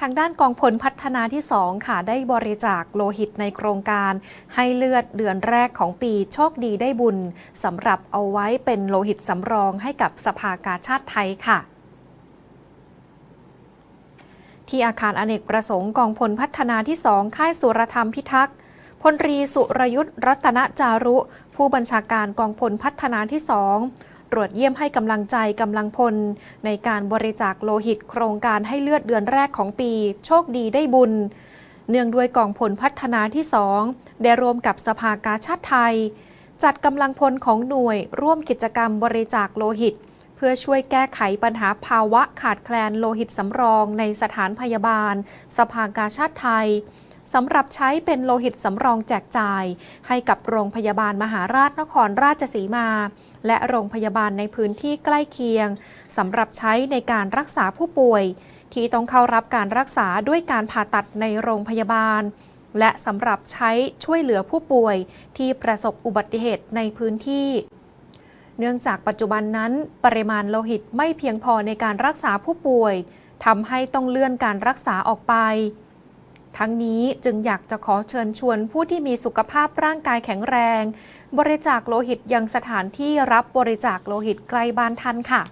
ทางด้านกองพลพัฒนาที่ 2 ค่ะ ได้บริจาคโลหิตในโครงการ ให้เลือดเดือนแรกของปีโชคดีได้บุญสำหรับเอาไว้เป็นโลหิตสำรองให้กับสภากาชาติไทยค่ะที่อาคารอเนกประสงค์กองพลพัฒนาที่ 2 ค่ายสุรธรรมพิทักษ์พลรีสุรยุทธ์รัตนจารุ ผู้บัญชาการกองพลพัฒนาที่ 2 ตรวจเยี่ยมให้กำลังใจกำลังพล ในการบริจาคโลหิตโครงการให้เลือดเดือนแรกของปี โชคดีได้บุญ เนื่องด้วยกองพลพัฒนาที่ 2 ได้รวมกับสภากาชาติไทย จัดกำลังพลของหน่วยร่วมกิจกรรมบริจาคโลหิต เพื่อช่วยแก้ไขปัญหาภาวะขาดแคลนโลหิตสำรองในสถานพยาบาล สภากาชาติไทย สำหรับใช้เป็นโลหิตสำรองแจกจ่าย ให้กับโรงพยาบาลมหาราชนครราชสีมา และโรงพยาบาลในพื้นที่ใกล้เคียงสำหรับใช้ในการรักษาผู้ป่วย ที่ต้องเข้ารับการรักษาด้วยการผ่าตัดในโรงพยาบาล และสำหรับใช้ช่วยเหลือผู้ป่วยที่ประสบอุบัติเหตุในพื้นที่เนื่องจากปัจจุบันนั้นปริมาณโลหิตไม่เพียงพอในการรักษาผู้ป่วยทำให้ต้องเลื่อนการรักษาออกไป ทั้งนี้จึงอยากจะขอเชิญชวนผู้ที่มีสุขภาพร่างกายแข็งแรง บริจาคโลหิตยังสถานที่รับบริจาคโลหิตใกล้บ้านท่านค่ะ